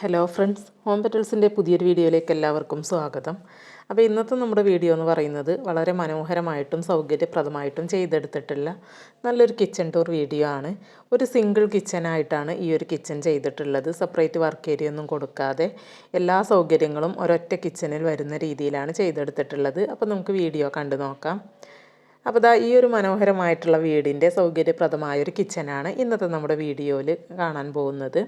Hello friends home പെറ്റൽസിന്റെ പുതിയൊരു വീഡിയോയിലേക്ക് എല്ലാവർക്കും സ്വാഗതം. അപ്പോൾ ഇന്നത്തെ നമ്മുടെ വീഡിയോ എന്ന് പറയുന്നത് വളരെ മനോഹരമായിട്ടും സൗകര്യപ്രദമായിട്ടും ചെയ്തെടുത്തിട്ടുള്ള നല്ലൊരു കിച്ചൺ ടൂർ വീഡിയോ ആണ്. ഒരു സിംഗിൾ കിച്ചനായിട്ടാണ് ഈ ഒരു കിച്ചൺ ചെയ്തിട്ടുള്ളത്. സെപ്പറേറ്റ് വർക്ക് ഏരിയ ഒന്നും കൊടുക്കാതെ എല്ലാ സൗകര്യങ്ങളും ഒരൊറ്റ കിച്ചണിൽ വരുന്ന രീതിയിലാണ് ചെയ്തെടുത്തിട്ടുള്ളത്. അപ്പോൾ നമുക്ക് വീഡിയോ കണ്ടു നോക്കാം. അപ്പോൾ ദാ ഈ ഒരു മനോഹരമായിട്ടുള്ള വീടിന്റെ സൗകര്യപ്രദമായൊരു കിച്ചനാണ് ഇന്നത്തെ നമ്മുടെ വീഡിയോയിൽ കാണാൻ പോകുന്നത്.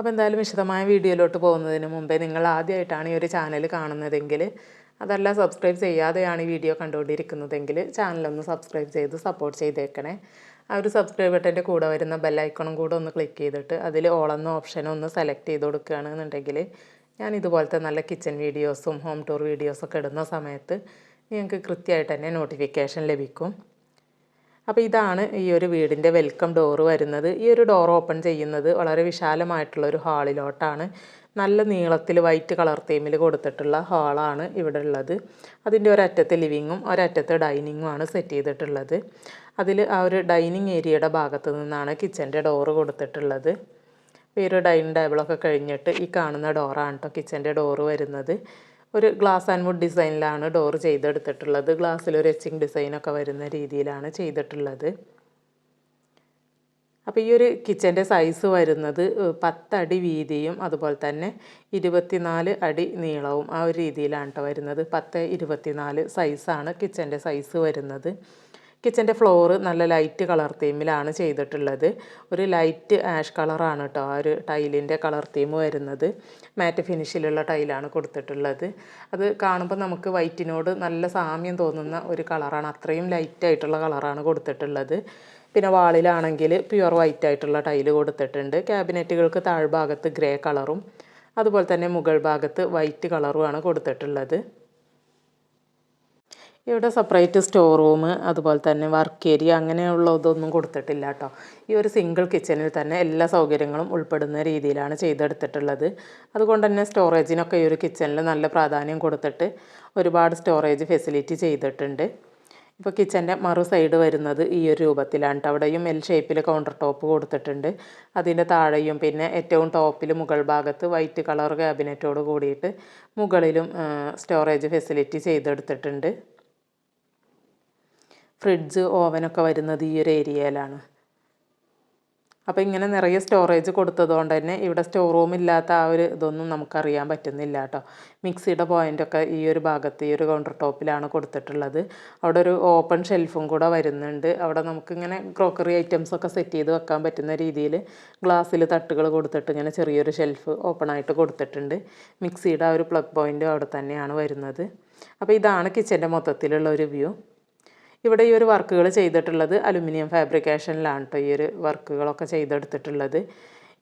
അപ്പോൾ എന്തായാലും വിശദമായ വീഡിയോയിലോട്ട് പോകുന്നതിന് മുമ്പേ നിങ്ങൾ ആദ്യമായിട്ടാണ് ഈ ഒരു ചാനൽ കാണുന്നതെങ്കിൽ അതല്ല സബ്സ്ക്രൈബ് ചെയ്യാതെയാണ് ഈ വീഡിയോ കണ്ടുകൊണ്ടിരിക്കുന്നതെങ്കിൽ ചാനലൊന്ന് സബ്സ്ക്രൈബ് ചെയ്ത് സപ്പോർട്ട് ചെയ്തേക്കണേ. ആ ഒരു സബ്സ്ക്രൈബ് ബട്ടന്റെ കൂടെ വരുന്ന ബെല്ലൈക്കണും കൂടെ ഒന്ന് ക്ലിക്ക് ചെയ്തിട്ട് അതിൽ ഓളെന്ന ഓപ്ഷൻ ഒന്ന് സെലക്ട് ചെയ്ത് കൊടുക്കുകയാണെന്നുണ്ടെങ്കിൽ ഞാൻ ഇതുപോലത്തെ നല്ല കിച്ചൺ വീഡിയോസും ഹോം ടൂർ വീഡിയോസൊക്കെ ഇടുന്ന സമയത്ത് നിങ്ങൾക്ക് കൃത്യമായിട്ട് തന്നെ നോട്ടിഫിക്കേഷൻ ലഭിക്കും. അപ്പോൾ ഇതാണ് ഈ ഒരു വീടിന്റെ വെൽക്കം ഡോറ് വരുന്നത്. ഈ ഒരു ഡോർ ഓപ്പൺ ചെയ്യുന്നത് വളരെ വിശാലമായിട്ടുള്ള ഒരു ഹാളിലോട്ടാണ് നല്ല നീളത്തിൽ വൈറ്റ് കളർ തീമിൽ കൊടുത്തിട്ടുള്ള ഹാളാണ് ഇവിടെ ഉള്ളത്. അതിന്റെ ഒരറ്റത്ത് ലിവിങ്ങും ഒരറ്റത്ത് ഡൈനിങ്ങും ആണ് സെറ്റ് ചെയ്തിട്ടുള്ളത്. അതിൽ ആ ഒരു ഡൈനിങ് ഏരിയയുടെ ഭാഗത്ത് നിന്നാണ് കിച്ചന്റെ ഡോറ് കൊടുത്തിട്ടുള്ളത്. ഈ ഒരു ഡൈനിങ് ടേബിളൊക്കെ കഴിഞ്ഞിട്ട് ഈ കാണുന്ന ഡോറാണ് കേട്ടോ കിച്ചന്റെ ഡോറ് വരുന്നത്. ഒരു ഗ്ലാസ് ആൻഡ് വുഡ് ഡിസൈനിലാണ് ഡോർ ചെയ്തെടുത്തിട്ടുള്ളത്. ഗ്ലാസ്സിൽ ഒരു എച്ചിങ് ഡിസൈനൊക്കെ വരുന്ന രീതിയിലാണ് ചെയ്തിട്ടുള്ളത്. അപ്പോൾ ഈ ഒരു കിച്ചന്റെ സൈസ് വരുന്നത് പത്തടി വീതിയും അതുപോലെ തന്നെ ഇരുപത്തിനാല് അടി നീളവും ആ ഒരു രീതിയിലാണ് കേട്ടോ വരുന്നത്. പത്ത് ഇരുപത്തിനാല് സൈസാണ് കിച്ചന്റെ സൈസ് വരുന്നത്. കിച്ചന്റെ ഫ്ലോർ നല്ല ലൈറ്റ് കളർ തീമിലാണ് ചെയ്തിട്ടുള്ളത്. ഒരു ലൈറ്റ് ആഷ് കളറാണ് കേട്ടോ ആ ഒരു ടൈലിന്റെ കളർ തീം വരുന്നത്. മാറ്റ് ഫിനിഷിലുള്ള ടൈലാണ് കൊടുത്തിട്ടുള്ളത്. അത് കാണുമ്പോൾ നമുക്ക് വൈറ്റിനോട് നല്ല സാമ്യം തോന്നുന്ന ഒരു കളറാണ്. അത്രയും ലൈറ്റായിട്ടുള്ള കളറാണ് കൊടുത്തിട്ടുള്ളത്. പിന്നെ വാളിലാണെങ്കിൽ പ്യുവർ വൈറ്റ് ആയിട്ടുള്ള ടൈൽ കൊടുത്തിട്ടുണ്ട്. ക്യാബിനറ്റുകൾക്ക് താഴ്ഭാഗത്ത് ഗ്രേ കളറും അതുപോലെ തന്നെ മുകൾ ഭാഗത്ത് വൈറ്റ് കളറുമാണ് കൊടുത്തിട്ടുള്ളത്. ഇവിടെ സെപ്പറേറ്റ് സ്റ്റോർ റൂം അതുപോലെ തന്നെ വർക്ക് ഏരിയ അങ്ങനെയുള്ളതൊന്നും കൊടുത്തിട്ടില്ല കേട്ടോ ഈ ഒരു സിംഗിൾ കിച്ചണിൽ തന്നെ എല്ലാ സൗകര്യങ്ങളും ഉൾപ്പെടുന്ന രീതിയിലാണ് ചെയ്തെടുത്തിട്ടുള്ളത്. അതുകൊണ്ട് തന്നെ സ്റ്റോറേജിനൊക്കെ ഈ ഒരു കിച്ചണിൽ നല്ല പ്രാധാന്യം കൊടുത്തിട്ട് ഒരുപാട് സ്റ്റോറേജ് ഫെസിലിറ്റി ചെയ്തിട്ടുണ്ട്. ഇപ്പോൾ കിച്ചന്റെ മറു സൈഡ് വരുന്നത് ഈ ഒരു രൂപത്തിലാണ് അവിടെയും എൽ ഷേപ്പിൽ കൗണ്ടർ ടോപ്പ് കൊടുത്തിട്ടുണ്ട്. അതിന്റെ താഴെയും പിന്നെ ഏറ്റവും ടോപ്പിൽ മുകൾ ഭാഗത്ത് വൈറ്റ് കളർ ക്യാബിനറ്റോട് കൂടിയിട്ട് മുകളിലും സ്റ്റോറേജ് ഫെസിലിറ്റി ചെയ്തെടുത്തിട്ടുണ്ട്. ഫ്രിഡ്ജ് ഓവനൊക്കെ വരുന്നത് ഈ ഒരു ഏരിയയിലാണ്. അപ്പോൾ ഇങ്ങനെ നിറയെ സ്റ്റോറേജ് കൊടുത്തതുകൊണ്ട് തന്നെ ഇവിടെ സ്റ്റോർ റൂം ഇല്ലാത്ത ആ ഒരു ഇതൊന്നും നമുക്കറിയാൻ പറ്റുന്നില്ല കേട്ടോ. മിക്സിയുടെ പോയിന്റൊക്കെ ഈ ഒരു ഭാഗത്ത് ഈ ഒരു കൗണ്ടർ ടോപ്പിലാണ് കൊടുത്തിട്ടുള്ളത്. അവിടെ ഒരു ഓപ്പൺ ഷെൽഫും കൂടെ വരുന്നുണ്ട്. അവിടെ നമുക്കിങ്ങനെ ക്രോക്കറി ഐറ്റംസ് ഒക്കെ സെറ്റ് ചെയ്ത് വെക്കാൻ പറ്റുന്ന രീതിയിൽ ഗ്ലാസ്സിൽ തട്ടുകൾ കൊടുത്തിട്ട് ഇങ്ങനെ ചെറിയൊരു ഷെൽഫ് ഓപ്പൺ ആയിട്ട് കൊടുത്തിട്ടുണ്ട്. മിക്സിയുടെ ആ ഒരു പ്ലഗ് പോയിന്റും അവിടെ തന്നെയാണ് വരുന്നത്. അപ്പോൾ ഇതാണ് കിച്ചന്റെ മൊത്തത്തിലുള്ള ഒരു വ്യൂ ഇവിടെ ഈ ഒരു വർക്കുകൾ ചെയ്തിട്ടുള്ളത് അലുമിനിയം ഫാബ്രിക്കേഷനിലാണ് കേട്ടോ ഈ ഒരു വർക്കുകളൊക്കെ ചെയ്തെടുത്തിട്ടുള്ളത്.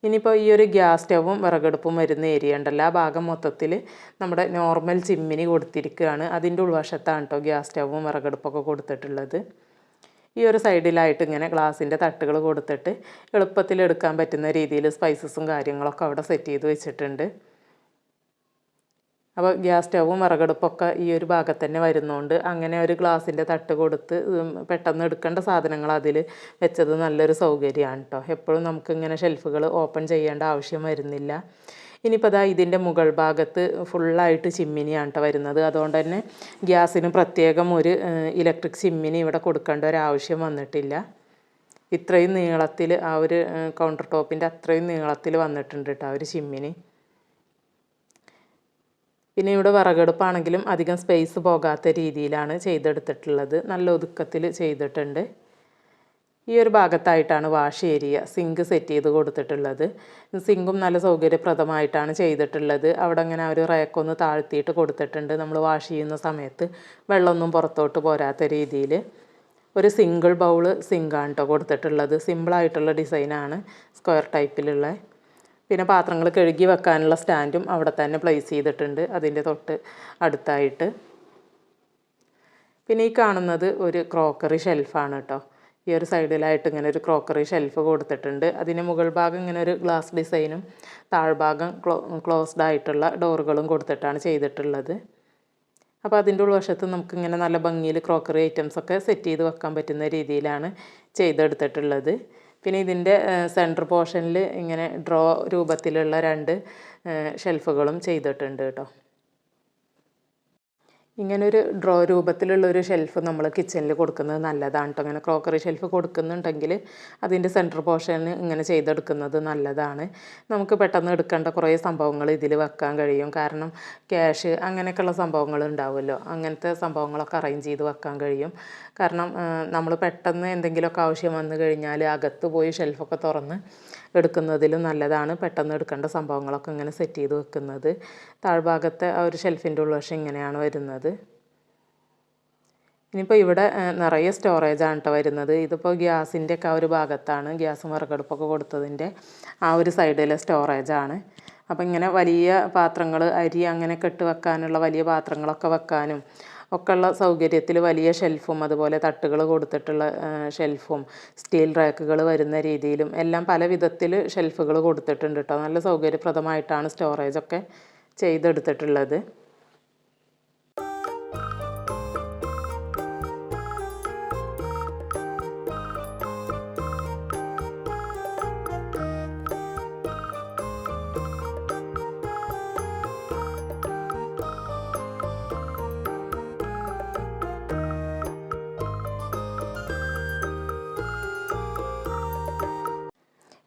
ഇനിയിപ്പോൾ ഈ ഒരു ഗ്യാസ് സ്റ്റവും വിറകടുപ്പും വരുന്ന ഏരിയ ഉണ്ടല്ലോ. ആ ഭാഗം മൊത്തത്തിൽ നമ്മുടെ നോർമൽ ചിമ്മിനി കൊടുത്തിരിക്കുകയാണ്. അതിന്റെ ഉൾവശത്താണ് കേട്ടോ ഗ്യാസ് സ്റ്റവും വിറകടുപ്പൊക്കെ കൊടുത്തിട്ടുള്ളത്. ഈ ഒരു സൈഡിലായിട്ട് ഇങ്ങനെ ഗ്ലാസിന്റെ തട്ടുകൾ കൊടുത്തിട്ട് എളുപ്പത്തിൽ എടുക്കാൻ പറ്റുന്ന രീതിയിൽ സ്പൈസസും കാര്യങ്ങളൊക്കെ അവിടെ സെറ്റ് ചെയ്ത് വെച്ചിട്ടുണ്ട്. അപ്പോൾ ഗ്യാസ് സ്റ്റവും വിറകടുപ്പൊക്കെ ഈ ഒരു ഭാഗത്ത് തന്നെ വരുന്നതുകൊണ്ട് അങ്ങനെ ഒരു ഗ്ലാസിന്റെ തട്ട് കൊടുത്ത് പെട്ടെന്ന് എടുക്കേണ്ട സാധനങ്ങൾ അതിൽ വെച്ചത് നല്ലൊരു സൗകര്യമാണ് കേട്ടോ എപ്പോഴും നമുക്കിങ്ങനെ ഷെൽഫുകൾ ഓപ്പൺ ചെയ്യേണ്ട ആവശ്യം വരുന്നില്ല. ഇനിയിപ്പോൾ അതാ ഇതിന്റെ മുകൾ ഭാഗത്ത് ഫുള്ളായിട്ട് ചിമ്മിനിയാണ് കേട്ടോ വരുന്നത്. അതുകൊണ്ട് തന്നെ ഗ്യാസിന് പ്രത്യേകം ഒരു ഇലക്ട്രിക് ചിമ്മിനി ഇവിടെ കൊടുക്കേണ്ട ഒരു ആവശ്യം വന്നിട്ടില്ല. ഇത്രയും നീളത്തിൽ ആ ഒരു കൗണ്ടർ ടോപ്പിന്റെ അത്രയും നീളത്തിൽ വന്നിട്ടുണ്ട് കേട്ടോ ആ ഒരു ചിമ്മിനി. പിന്നെ ഇവിടെ വിറകടുപ്പാണെങ്കിലും അധികം സ്പേസ് പോകാത്ത രീതിയിലാണ് ചെയ്തെടുത്തിട്ടുള്ളത്. നല്ല ഒതുക്കത്തിൽ ചെയ്തിട്ടുണ്ട്. ഈ ഒരു ഭാഗത്തായിട്ടാണ് വാഷ് ഏരിയ സിങ്ക് സെറ്റ് ചെയ്ത് കൊടുത്തിട്ടുള്ളത്. സിങ്കും നല്ല സൗകര്യപ്രദമായിട്ടാണ് ചെയ്തിട്ടുള്ളത്. അവിടെ അങ്ങനെ ഒരു റേക്കൊന്ന് താഴ്ത്തിയിട്ട് കൊടുത്തിട്ടുണ്ട്. നമ്മൾ വാഷ് ചെയ്യുന്ന സമയത്ത് വെള്ളമൊന്നും പുറത്തോട്ട് പോരാത്ത രീതിയിൽ. ഒരു സിംഗിൾ ബൗൾ സിങ്കാണ് കേട്ടോ കൊടുത്തിട്ടുള്ളത്. സിമ്പിളായിട്ടുള്ള ഡിസൈനാണ് സ്ക്വയർ ടൈപ്പിലുള്ള പിന്നെ പാത്രങ്ങൾ കഴുകി വെക്കാനുള്ള സ്റ്റാൻഡും അവിടെ തന്നെ പ്ലേസ് ചെയ്തിട്ടുണ്ട്. അതിന്റെ തൊട്ട് അടുത്തായിട്ട്. പിന്നെ ഈ കാണുന്നത് ഒരു ക്രോക്കറി ഷെൽഫാണ് കേട്ടോ. ഈ ഒരു സൈഡിലായിട്ട് ഇങ്ങനെ ഒരു ക്രോക്കറി ഷെൽഫ് കൊടുത്തിട്ടുണ്ട്. അതിന് മുകൾ ഭാഗം ഇങ്ങനെ ഒരു ഗ്ലാസ് ഡിസൈനും താഴ്ഭാഗം ക്ലോ ക്ലോസ്ഡ് ആയിട്ടുള്ള ഡോറുകളും കൊടുത്തിട്ടാണ് ചെയ്തിട്ടുള്ളത്. അപ്പോൾ അതിന്റെ ഉൾവശത്ത് നമുക്കിങ്ങനെ നല്ല ഭംഗിയിൽ ക്രോക്കറി ഐറ്റംസ് ഒക്കെ സെറ്റ് ചെയ്ത് വെക്കാൻ പറ്റുന്ന രീതിയിലാണ് ചെയ്തെടുത്തിട്ടുള്ളത്. പിന്നെ ഇതിന്റെ സെന്റർ പോർഷനിൽ ഇങ്ങനെ ഡ്രോ രൂപത്തിലുള്ള രണ്ട് ഷെൽഫുകളും ചെയ്തിട്ടുണ്ട് കേട്ടോ. ഇങ്ങനൊരു ഡ്രോ രൂപത്തിലുള്ള ഒരു ഷെൽഫ് നമ്മൾ കിച്ചണിൽ കൊടുക്കുന്നത് നല്ലതാണ് കേട്ടോ അങ്ങനെ ക്രോക്കറി ഷെൽഫ് കൊടുക്കുന്നുണ്ടെങ്കിൽ അതിന്റെ സെന്റർ പോർഷൻ ഇങ്ങനെ ചെയ്തെടുക്കുന്നത് നല്ലതാണ്. നമുക്ക് പെട്ടെന്ന് എടുക്കേണ്ട കുറേ സംഭവങ്ങൾ ഇതിൽ വെക്കാൻ കഴിയും. കാരണം ക്യാഷ് അങ്ങനെയൊക്കെയുള്ള സംഭവങ്ങൾ ഉണ്ടാവുമല്ലോ. അങ്ങനത്തെ സംഭവങ്ങളൊക്കെ അറേഞ്ച് ചെയ്ത് വെക്കാൻ കഴിയും. കാരണം നമ്മൾ പെട്ടെന്ന് എന്തെങ്കിലുമൊക്കെ ആവശ്യം വന്നു കഴിഞ്ഞാൽ അകത്ത് പോയി ഷെൽഫൊക്കെ തുറന്ന് എടുക്കുന്നതിലും നല്ലതാണ്. പെട്ടെന്ന് എടുക്കേണ്ട സംഭവങ്ങളൊക്കെ ഇങ്ങനെ സെറ്റ് ചെയ്ത് വെക്കുന്നത്. താഴ്ഭാഗത്തെ ആ ഒരു ഷെൽഫിന്റെ ഉൾവശം ഇങ്ങനെയാണ് വരുന്നത്. ഇനിയിപ്പോൾ ഇവിടെ നിറയെ സ്റ്റോറേജാണ് കേട്ടോ വരുന്നത്. ഇതിപ്പോൾ ഗ്യാസിന്റെ ഒക്കെ ആ ഒരു ഭാഗത്താണ് ഗ്യാസും വിറകടുപ്പൊക്കെ കൊടുത്തതിന്റെ ആ ഒരു സൈഡിലെ സ്റ്റോറേജാണ് അപ്പോൾ ഇങ്ങനെ വലിയ പാത്രങ്ങൾ അരി അങ്ങനെ കെട്ട് വെക്കാനുള്ള വലിയ പാത്രങ്ങളൊക്കെ വെക്കാനും ഒക്കെയുള്ള സൗകര്യത്തിൽ വലിയ ഷെൽഫും അതുപോലെ തട്ടുകൾ കൊടുത്തിട്ടുള്ള ഷെൽഫും സ്റ്റീൽ റാക്കുകൾ വരുന്ന രീതിയിലും എല്ലാം പല വിധത്തിൽ ഷെൽഫുകൾ കൊടുത്തിട്ടുണ്ട് കേട്ടോ നല്ല സൗകര്യപ്രദമായിട്ടാണ് സ്റ്റോറേജൊക്കെ ചെയ്തെടുത്തിട്ടുള്ളത്.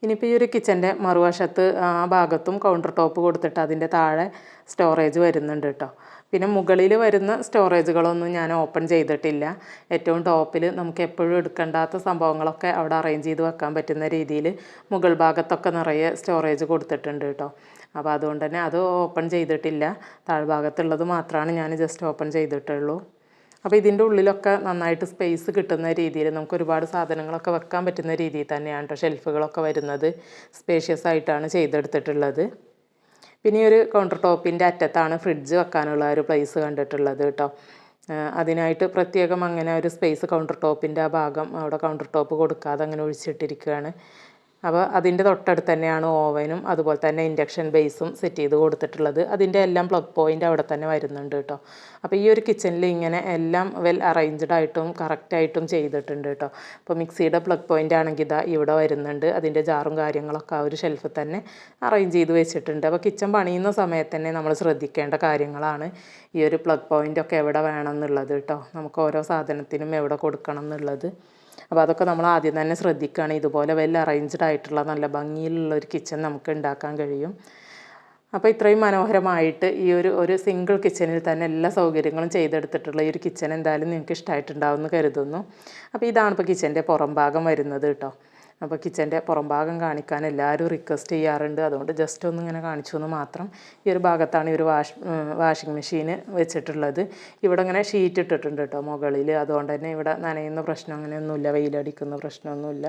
ഇനിയിപ്പോൾ ഈ ഒരു കിച്ചന്റെ മറുവശത്ത് ആ ഭാഗത്തും കൗണ്ടർ ടോപ്പ് കൊടുത്തിട്ട് അതിന്റെ താഴെ സ്റ്റോറേജ് വരുന്നുണ്ട് കേട്ടോ പിന്നെ മുകളിൽ വരുന്ന സ്റ്റോറേജുകളൊന്നും ഞാൻ ഓപ്പൺ ചെയ്തിട്ടില്ല. ഏറ്റവും ടോപ്പിൽ നമുക്ക് എപ്പോഴും എടുക്കേണ്ടാത്ത സംഭവങ്ങളൊക്കെ അവിടെ അറേഞ്ച് ചെയ്ത് വെക്കാൻ പറ്റുന്ന രീതിയിൽ മുകൾ ഭാഗത്തൊക്കെ നിറയെ സ്റ്റോറേജ് കൊടുത്തിട്ടുണ്ട് കേട്ടോ അപ്പോൾ അതുകൊണ്ട് തന്നെ അത് ഓപ്പൺ ചെയ്തിട്ടില്ല. താഴ്ഭാഗത്തുള്ളത് മാത്രമാണ് ഞാൻ ജസ്റ്റ് ഓപ്പൺ ചെയ്തിട്ടുള്ളൂ. അപ്പോൾ ഇതിന്റെ ഉള്ളിലൊക്കെ നന്നായിട്ട് സ്പേസ് കിട്ടുന്ന രീതിയിൽ നമുക്ക് ഒരുപാട് സാധനങ്ങളൊക്കെ വെക്കാൻ പറ്റുന്ന രീതിയിൽ തന്നെയാണ് കേട്ടോ ഷെൽഫുകളൊക്കെ വരുന്നത്. സ്പേഷ്യസ് ആയിട്ടാണ് ചെയ്തെടുത്തിട്ടുള്ളത്. പിന്നെ ഒരു കൗണ്ടർ ടോപ്പിന്റെ അറ്റത്താണ് ഫ്രിഡ്ജ് വെക്കാനുള്ള ഒരു പ്ലേസ് കണ്ടിട്ടുള്ളത് കേട്ടോ അതിനായിട്ട് പ്രത്യേകം അങ്ങനെ ഒരു സ്പേസ് കൗണ്ടർ ടോപ്പിന്റെ ആ ഭാഗം അവിടെ കൗണ്ടർ ടോപ്പ് കൊടുക്കാതെ അങ്ങനെ ഒഴിച്ചിട്ടിരിക്കുകയാണ്. അപ്പോൾ അതിന്റെ തൊട്ടടുത്ത് തന്നെയാണ് ഓവനും അതുപോലെ തന്നെ ഇൻഡക്ഷൻ ബേസും സെറ്റ് ചെയ്ത് കൊടുത്തിട്ടുള്ളത്. അതിന്റെ എല്ലാം പ്ലഗ് പോയിന്റ് അവിടെ തന്നെ വരുന്നുണ്ട് കേട്ടോ. അപ്പോൾ ഈ ഒരു കിച്ചണിൽ ഇങ്ങനെ എല്ലാം വെൽ അറേഞ്ച്ഡ് ആയിട്ടും കറക്റ്റായിട്ടും ചെയ്തിട്ടുണ്ട് കേട്ടോ. അപ്പോൾ മിക്സിയുടെ പ്ലഗ് പോയിന്റ് ആണെങ്കിൽ ഇതാ ഇവിടെ വരുന്നുണ്ട്. അതിന്റെ ജാറും കാര്യങ്ങളൊക്കെ ആ ഒരു ഷെൽഫിൽ തന്നെ അറേഞ്ച് ചെയ്ത് വെച്ചിട്ടുണ്ട്. അപ്പോൾ കിച്ചൺ പണിയുന്ന സമയത്ത് തന്നെ നമ്മൾ ശ്രദ്ധിക്കേണ്ട കാര്യങ്ങളാണ് ഈ ഒരു പ്ലഗ് പോയിന്റ് ഒക്കെ എവിടെ വേണം എന്നുള്ളത് കേട്ടോ. നമുക്ക് ഓരോ സാധനത്തിനും എവിടെ കൊടുക്കണം എന്നുള്ളത്. അപ്പോൾ അതൊക്കെ നമ്മൾ ആദ്യം തന്നെ ശ്രദ്ധിക്കുകയാണ്. ഇതുപോലെ വെൽ അറേഞ്ച്ഡ് ആയിട്ടുള്ള നല്ല ഭംഗിയിലുള്ള ഒരു കിച്ചൺ നമുക്ക് ഉണ്ടാക്കാൻ കഴിയും. അപ്പോൾ ഇത്രയും മനോഹരമായിട്ട് ഈ ഒരു ഒരു സിംഗിൾ കിച്ചണിൽ തന്നെ എല്ലാ സൗകര്യങ്ങളും ചെയ്തെടുത്തിട്ടുള്ള ഈ ഒരു കിച്ചൺ എന്തായാലും നിങ്ങൾക്ക് ഇഷ്ടമായിട്ടുണ്ടാവും എന്ന് കരുതുന്നു. അപ്പോൾ ഇതാണ് ഇപ്പോൾ കിച്ചന്റെ പുറം ഭാഗം വരുന്നത് കേട്ടോ. അപ്പോൾ കിച്ചന്റെ പുറം ഭാഗം കാണിക്കാൻ എല്ലാവരും റിക്വസ്റ്റ് ചെയ്യാറുണ്ട്. അതുകൊണ്ട് ജസ്റ്റ് ഒന്ന് ഇങ്ങനെ കാണിച്ചു എന്ന് മാത്രം ഈ ഒരു ഭാഗത്താണ് ഈ ഒരു വാഷ് വാഷിംഗ് മെഷീൻ വെച്ചിട്ടുള്ളത്. ഇവിടെ ഇങ്ങനെ ഷീറ്റ് ഇട്ടിട്ടുണ്ട് കേട്ടോ മുകളിൽ. അതുകൊണ്ട് തന്നെ ഇവിടെ നനയുന്ന പ്രശ്നം അങ്ങനെയൊന്നുമില്ല വെയിലടിക്കുന്ന പ്രശ്നമൊന്നുമില്ല.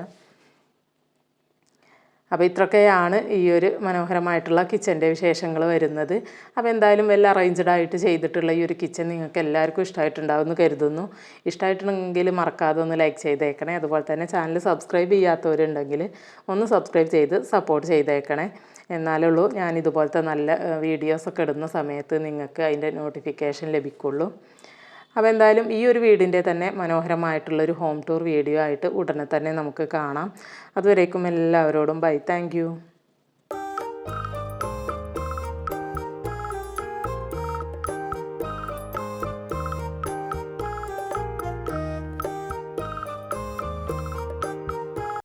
അപ്പോൾ ഇത്രയൊക്കെയാണ് ഈ ഒരു മനോഹരമായിട്ടുള്ള കിച്ചന്റെ വിശേഷങ്ങൾ വരുന്നത്. അപ്പോൾ എന്തായാലും വെൽ അറേഞ്ച്ഡ് ആയിട്ട് ചെയ്തിട്ടുള്ള ഈ ഒരു കിച്ചൻ നിങ്ങൾക്ക് എല്ലാവർക്കും ഇഷ്ടമായിട്ടുണ്ടാവുമെന്ന് കരുതുന്നു. ഇഷ്ടമായിട്ടുണ്ടെങ്കിൽ മറക്കാതെ ഒന്ന് ലൈക്ക് ചെയ്തേക്കണേ. അതുപോലെ തന്നെ ചാനൽ സബ്സ്ക്രൈബ് ചെയ്യാത്തവരുണ്ടെങ്കിൽ ഒന്ന് സബ്സ്ക്രൈബ് ചെയ്ത് സപ്പോർട്ട് ചെയ്തേക്കണേ. എന്നാലേ ഉള്ളൂ ഞാൻ ഇതുപോലത്തെ നല്ല വീഡിയോസൊക്കെ ഇടുന്ന സമയത്ത് നിങ്ങൾക്ക് അതിന്റെ നോട്ടിഫിക്കേഷൻ ലഭിക്കുള്ളൂ. അപ്പോൾ എന്തായാലും ഈ ഒരു വീടിന്റെ തന്നെ മനോഹരമായിട്ടുള്ളൊരു ഹോം ടൂർ വീഡിയോ ആയിട്ട് ഉടനെ തന്നെ നമുക്ക് കാണാം. അതുവരേക്കും എല്ലാവരോടും ബൈ താങ്ക്